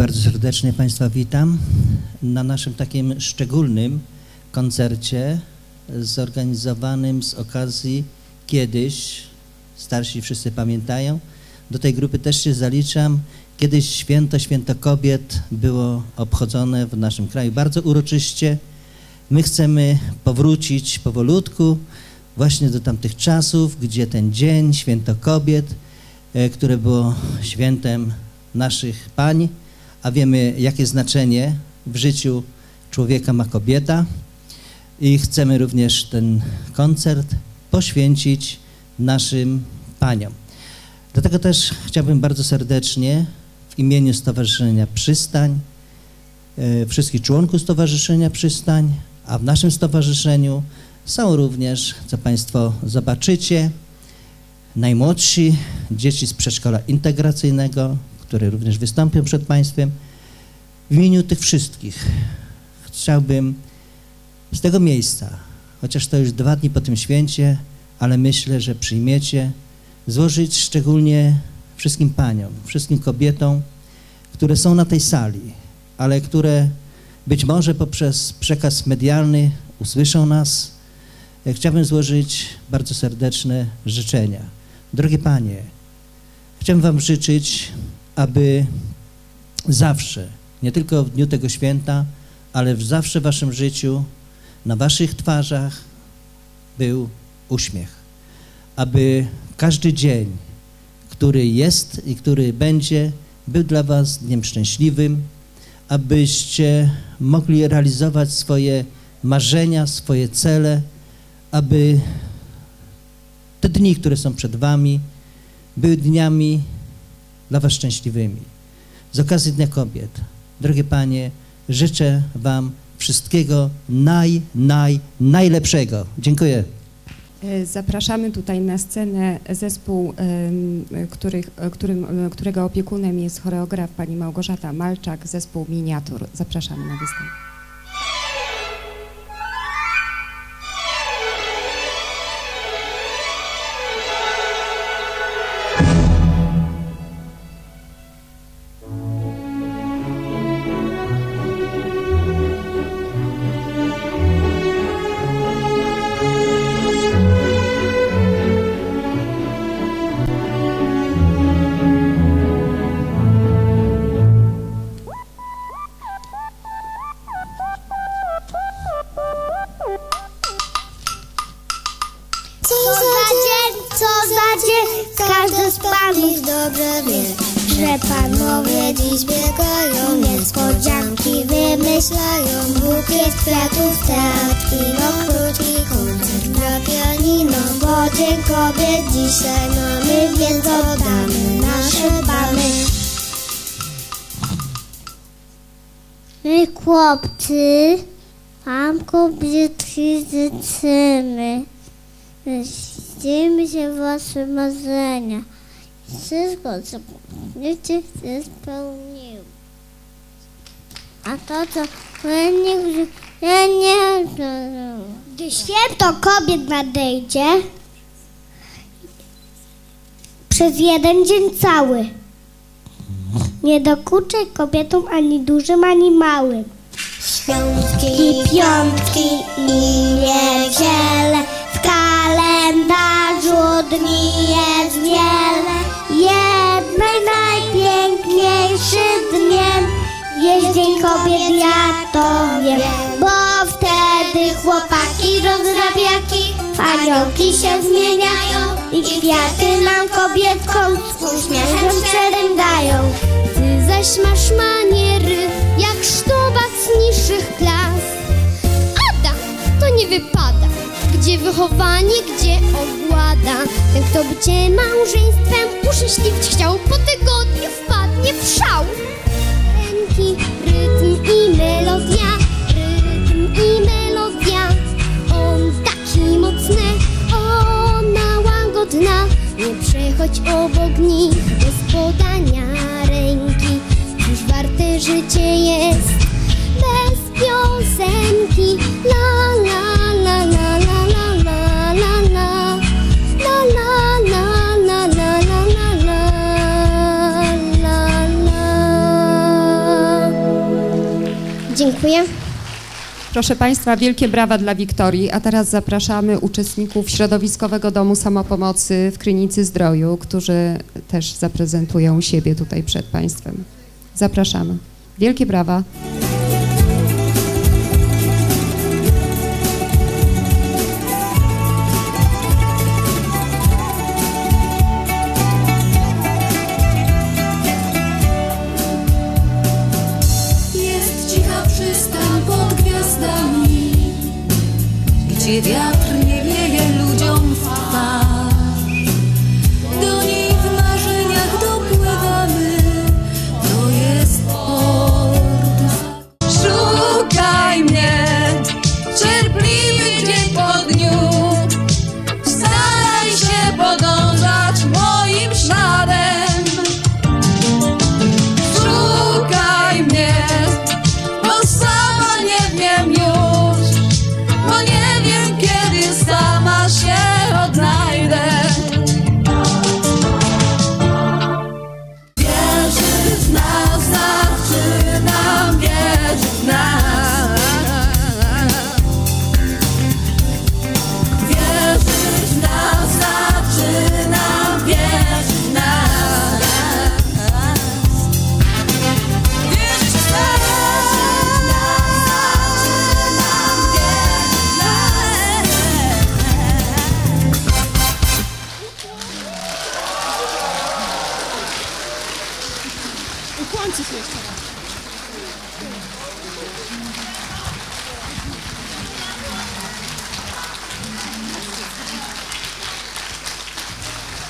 Bardzo serdecznie Państwa witam na naszym takim szczególnym koncercie zorganizowanym z okazji kiedyś, starsi wszyscy pamiętają, do tej grupy też się zaliczam, kiedyś święto, święto kobiet było obchodzone w naszym kraju bardzo uroczyście. My chcemy powrócić powolutku właśnie do tamtych czasów, gdzie ten dzień, święto kobiet, e, które było świętem naszych pań, a wiemy, jakie znaczenie w życiu człowieka ma kobieta. I chcemy również ten koncert poświęcić naszym paniom. Dlatego też chciałbym bardzo serdecznie w imieniu Stowarzyszenia Przystań, e, wszystkich członków Stowarzyszenia Przystań, a w naszym stowarzyszeniu są również, co Państwo zobaczycie, najmłodsi dzieci z przedszkola integracyjnego, które również wystąpią przed Państwem. W imieniu tych wszystkich chciałbym z tego miejsca, chociaż to już dwa dni po tym święcie, ale myślę, że przyjmiecie, złożyć szczególnie wszystkim paniom, wszystkim kobietom, które są na tej sali, ale które być może poprzez przekaz medialny usłyszą nas. Chciałbym złożyć bardzo serdeczne życzenia. Drogie panie, chciałbym wam życzyć, aby zawsze, nie tylko w dniu tego święta, ale zawsze w waszym życiu, na waszych twarzach był uśmiech. Aby każdy dzień, który jest i który będzie, był dla was dniem szczęśliwym, abyście mogli realizować swoje marzenia, swoje cele, aby te dni, które są przed wami, były dniami dla was szczęśliwymi. Z okazji Dnia Kobiet, drogie panie, życzę wam wszystkiego naj, naj, najlepszego. Dziękuję. E, zapraszamy tutaj na scenę zespół, którym, którego opiekunem jest choreograf pani Małgorzata Malczak, zespół Miniatur. Zapraszamy na występ. dzień, co za dzień, każdy z panów dobrze wie, że panowie dziś biegają, niespodzianki wymyślają, bukiet kwiatów, teatr, kino, krótki koncert na pianino, bo dzień kobiet dzisiaj mamy, więc oddamy nasze bamy. My chłopcy, mam kobiety życzymy. Zdziemy się wasze marzenia. Wszystko, co będziecie się spełniło. A to, co nie ja nie Gdy święto kobiet nadejdzie, przez jeden dzień cały. Nie dokuczaj kobietom ani dużym, ani małym. Świątki, piątki i niedziele kalendarzu dni jest wiele. Jednak najpiękniejszy dniem Jest Dzień Kobiet, ja to wiem. Bo wtedy chłopaki rozrabiaki Aniołki się zmieniają I kwiaty nam kobietkom Z uśmiechem przeręgają. Ty zaś masz maniery Jak sztobak z niższych klas. Ada, to nie wypada Gdzie wychowanie, gdzie ogłada Ten, kto by cię małżeństwem uszczęśliwić chciał Po tygodniu wpadnie w szał. Ręki, rytm i melodia Rytm i melodia. On taki mocny, ona łagodna. Nie przechodź obok nich bez podania ręki. Cóż warte życie jest bez piosenki. La la la la Dziękuję. Proszę Państwa, wielkie brawa dla Wiktorii, a teraz zapraszamy uczestników Środowiskowego Domu Samopomocy w Krynicy Zdroju, którzy też zaprezentują siebie tutaj przed Państwem. Zapraszamy. Wielkie brawa.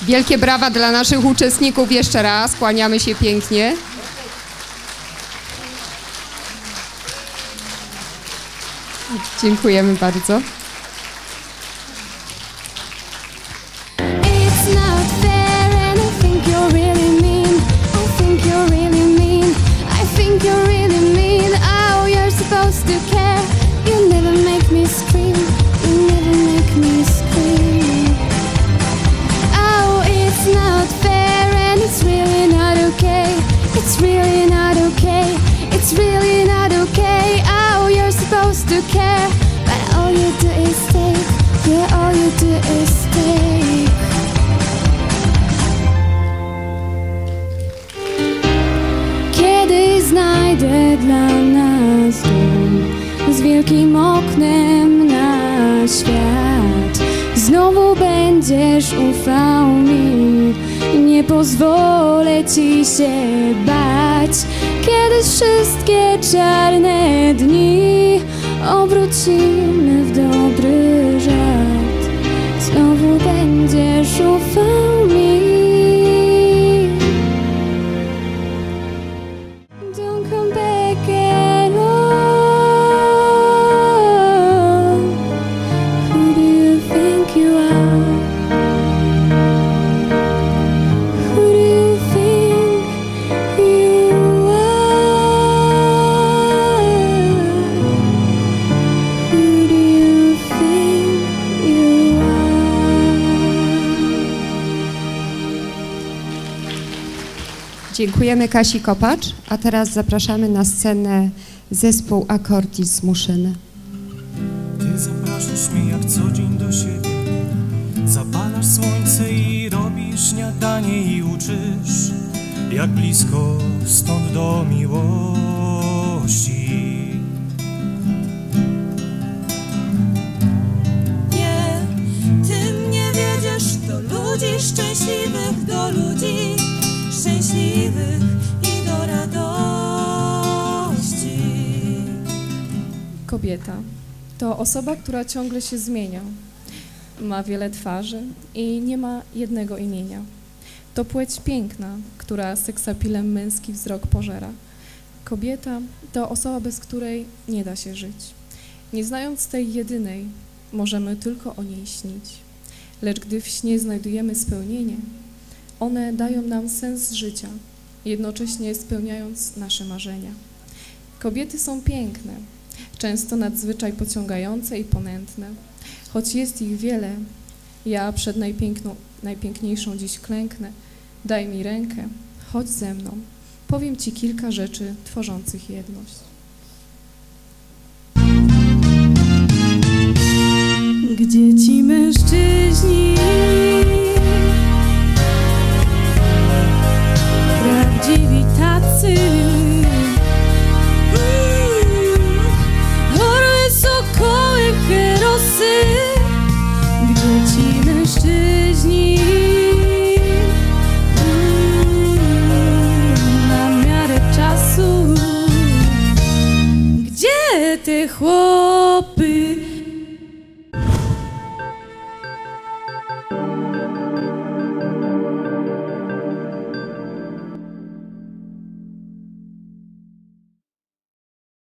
Wielkie brawa dla naszych uczestników jeszcze raz. Kłaniamy się pięknie. Dziękujemy bardzo. Znajdę dla nas dom z wielkim oknem na świat, znowu będziesz ufał mi. Nie pozwolę ci się bać, kiedy wszystkie czarne dni obrócimy Dziękujemy Kasi Kopacz, a teraz zapraszamy na scenę zespół Akordi z Muszyny. Ty zapraszasz mnie jak co dzień do siebie. Zapalasz słońce i robisz śniadanie i uczysz Jak blisko stąd do miłości. Nie, ty mnie wiedziesz do ludzi szczęśliwych, do Kobieta to osoba, która ciągle się zmienia. Ma wiele twarzy i nie ma jednego imienia. To płeć piękna, która seksapilem męski wzrok pożera. Kobieta to osoba, bez której nie da się żyć. Nie znając tej jedynej, możemy tylko o niej śnić. Lecz gdy w śnie znajdujemy spełnienie, one dają nam sens życia, jednocześnie spełniając nasze marzenia. Kobiety są piękne, często nadzwyczaj pociągające i ponętne. Choć jest ich wiele, ja przed najpiękniejszą dziś klęknę. Daj mi rękę, chodź ze mną. Powiem Ci kilka rzeczy tworzących jedność. Te chłopy